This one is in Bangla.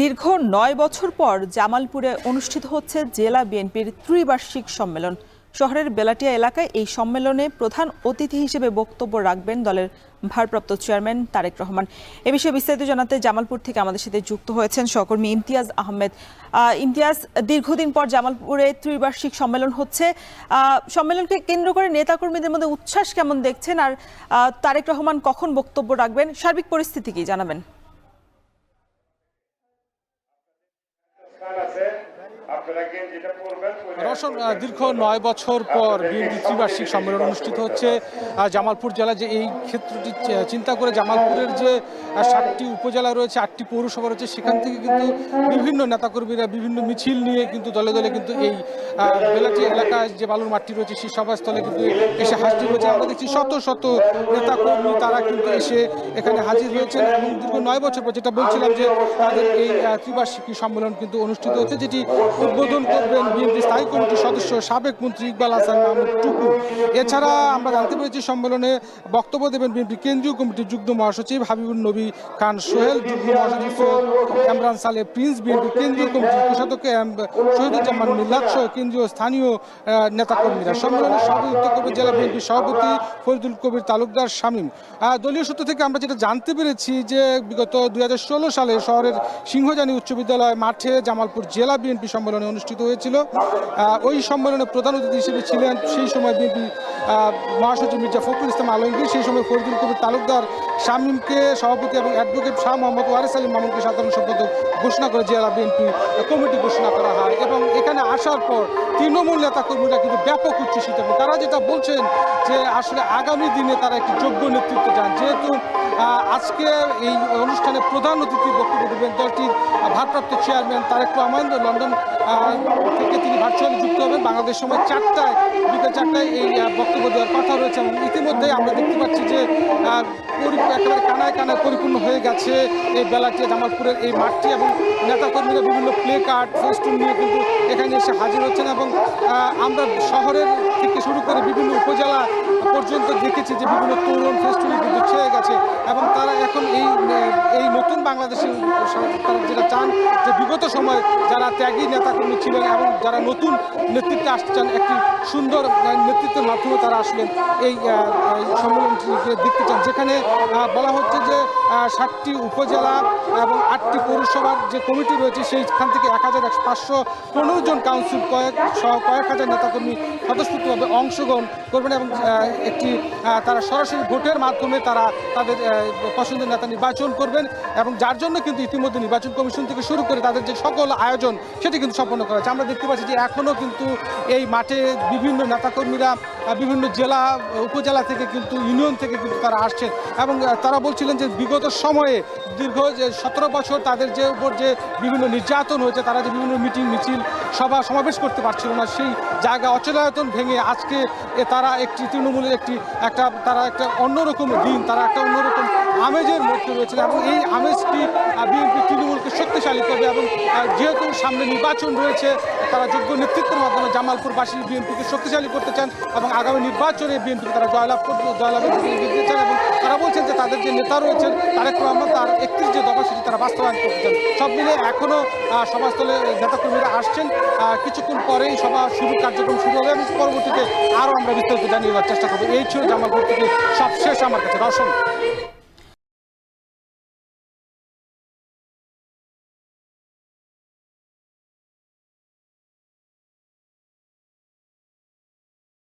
দীর্ঘ নয় বছর পর জামালপুরে অনুষ্ঠিত হচ্ছে জেলা বিএনপির ত্রিবার্ষিক সম্মেলন। শহরের বেলাটিয়া এলাকায় এই সম্মেলনে প্রধান অতিথি হিসেবে বক্তব্য রাখবেন দলের ভারপ্রাপ্ত চেয়ারম্যান তারেক রহমান। এ বিষয়ে বিস্তারিত জানাতে জামালপুর থেকে আমাদের সাথে যুক্ত হয়েছেন সহকর্মী ইমতিয়াজ আহমেদ। আহ, ইমতিয়াজ দীর্ঘদিন পর জামালপুরে ত্রিবার্ষিক সম্মেলন হচ্ছে। সম্মেলনকে কেন্দ্র করে নেতাকর্মীদের মধ্যে উচ্ছ্বাস কেমন দেখছেন? আর তারেক রহমান কখন বক্তব্য রাখবেন? সার্বিক পরিস্থিতি কি জানাবেন? আছে। রসন দীর্ঘ নয় বছর পর বিএনপি ত্রিবার্ষিক সম্মেলন অনুষ্ঠিত হচ্ছে জামালপুর জেলা যে এই ক্ষেত্রটি চিন্তা করে জামালপুরের যে সাতটি উপজেলা রয়েছে আটটি পৌরসভা রয়েছে সেখান থেকে কিন্তু বিভিন্ন নেতাকর্মীরা বিভিন্ন মিছিল নিয়ে কিন্তু দলে দলে কিন্তু এই বেলাটি এলাকায় যে বালুর মাঠটি রয়েছে সেই সভাস্থলে কিন্তু এসে হাজির হয়েছে। আমরা দেখছি শত শত নেতাকর্মী তারা কিন্তু এসে এখানে হাজির হয়েছেন এবং দীর্ঘ নয় বছর পর যেটা বলছিলাম যে তাদের এই ত্রিবার্ষিকী সম্মেলন কিন্তু অনুষ্ঠিত হচ্ছে যেটি উদ্বোধন করবেন বিএনপি স্থায়ী কমিটির সদস্য সাবেক মন্ত্রী ইকবাল হাসান মাহমুদ টুকু। এছাড়া আমরা জানতে পেরেছি সম্মেলনে বক্তব্য দেবেন বিএনপি কেন্দ্রীয় কমিটির যুগ্ম মহাসচিব হাবিবুল নবী খান সোহেল, যুগ্ম মহাসচিব সৈয়দ সালে প্রিন্স, বিএনপি কেন্দ্রীয় কমিটির কোষাধ্যক্ষ এম শহীদুজ্জামান মিল্লাত সহ কেন্দ্রীয় স্থানীয় নেতাকর্মীরা। সম্মেলনে সভাপতিত্ব করবে জেলা বিএনপি সভাপতি ফরিদুল কবির তালুকদার শামীম। দলীয় সূত্র থেকে আমরা যেটা জানতে পেরেছি যে বিগত দুই হাজার ষোলো সালে শহরের সিংহজানি উচ্চ বিদ্যালয় মাঠে জামালপুর জেলা বিএনপি সম্মেলনে অনুষ্ঠিত হয়েছিল। ওই সম্মেলনে প্রধান অতিথি হিসেবে ছিলেন সেই সময় বিএনপি মহাসচিব মির্জা ফখরুল ইসলাম আলমগীর, সেই সময় ফরিদুল কবির তালুকদার শামীমকে সভাপতি এবং অ্যাডভোকেট শাহ মোহাম্মদ ওয়ারেস আলী মামুনকে সাধারণ সম্পাদক ঘোষণা করে জেলা বিএনপি কমিটি ঘোষণা করা হয় এবং এখানে আসার পর তৃণমূল নেতাকর্মীরা কিন্তু ব্যাপক উচ্ছ্বসিত এবং তারা যেটা বলছেন যে আসলে আগামী দিনে তারা একটি যোগ্য নেতৃত্ব চান। যেহেতু আজকে এই অনুষ্ঠানে প্রধান অতিথি বক্তব্য দেবেন দলটির ভারপ্রাপ্ত চেয়ারম্যান তারেক রহমান। লন্ডন থেকে তিনি ভার্চুয়ালি যুক্ত হবেন। বাংলাদেশ সময় চারটায়, বিকেল চারটায় এই বক্তব্য দেওয়ার কথা রয়েছে এবং ইতিমধ্যে আমরা দেখতে পাচ্ছি যে একেবারে কানায় কানায় পরিপূর্ণ হয়ে গেছে এই বেলাটিয়া জামালপুরের এই মাঠটি এবং নেতাকর্মীরা বিভিন্ন প্লে কার্ড, ফেস্টুন নিয়ে কিন্তু এখানে এসে হাজির হচ্ছেন এবং আমরা শহরের থেকে শুরু করে বিভিন্ন উপজেলা পর্যন্ত দেখেছি যে বিভিন্ন তরুণ ফেস্টুনে কিন্তু ছেয়ে গেছে এবং তারা এখন এই এই নতুন বাংলাদেশের যেটা চান যে বিগত সময় যারা ত্যাগী নেতাকর্মী ছিলেন এবং যারা নতুন নেতৃত্বে আসতে চান, একটি সুন্দর নেতৃত্বের মাধ্যমে তারা আসলেন এই সম্মেলনটিকে দেখতে চান। যেখানে বলা হচ্ছে যে ষাটটি উপজেলা এবং আটটি পৌরসভার যে কমিটি রয়েছে, সেইখান থেকে এক হাজার পাঁচশো পনেরো জন কাউন্সিল কয়েক সহ কয়েক হাজার নেতাকর্মী স্বতঃস্ফূর্তভাবে অংশগ্রহণ করবেন এবং একটি তারা সরাসরি ভোটের মাধ্যমে তারা তাদের পছন্দের নেতা নির্বাচন করবেন এবং যার জন্য কিন্তু ইতিমধ্যে নির্বাচন কমিশন থেকে শুরু করে তাদের যে সকল আয়োজন, সেটি কিন্তু সম্পন্ন করা হয়েছে। আমরা দেখতে পাচ্ছি যে এখনও কিন্তু এই মাঠে বিভিন্ন নেতাকর্মীরা বিভিন্ন জেলা, উপজেলা থেকে কিন্তু, ইউনিয়ন থেকে কিন্তু তারা আসছেন। এবং তারা বলছিলেন যে বিগত সময়ে দীর্ঘ যে সতেরো বছর তাদের যে উপর যে বিভিন্ন নির্যাতন হয়েছে, তারা যে বিভিন্ন মিটিং, মিছিল, সভা, সমাবেশ করতে পারছিল না, সেই জায়গা অচলায়তন ভেঙে আজকে তারা একটি তৃণমূলের একটি একটা, তারা একটা অন্যরকম দিন, তারা একটা অন্যরকম আমেজের মধ্যে রয়েছেন এবং এই আমেজটি বিএনপি তৃণমূলকে শক্তিশালী করবে এবং যেহেতু সামনে নির্বাচন রয়েছে, তারা যোগ্য নেতৃত্বের মাধ্যমে জামালপুরবাসী বিএনপিকে শক্তিশালী করতে চান এবং আগামী নির্বাচনে বিএনপিকে তারা জয়লাভ করতে জয়লাভের দিতে চান এবং তারা বলছেন যে তাদের যে নেতা রয়েছেন, তারেক রহমান তার একত্রিশ যে দফা সেটি তারা বাস্তবায়ন করতে চান। সব মিলে এখনও সভাস্থলে নেতাকর্মীরা আসছেন কিছুক্ষণ পরেই সভা শুরু, কার্যক্রম শুরু হবে এবং পরবর্তীতে আরও আমরা বিস্তারিত জানিয়ে দেওয়ার চেষ্টা করব। এই ছিল জামালপুর থেকে সবশেষ আমার কাছে। রসন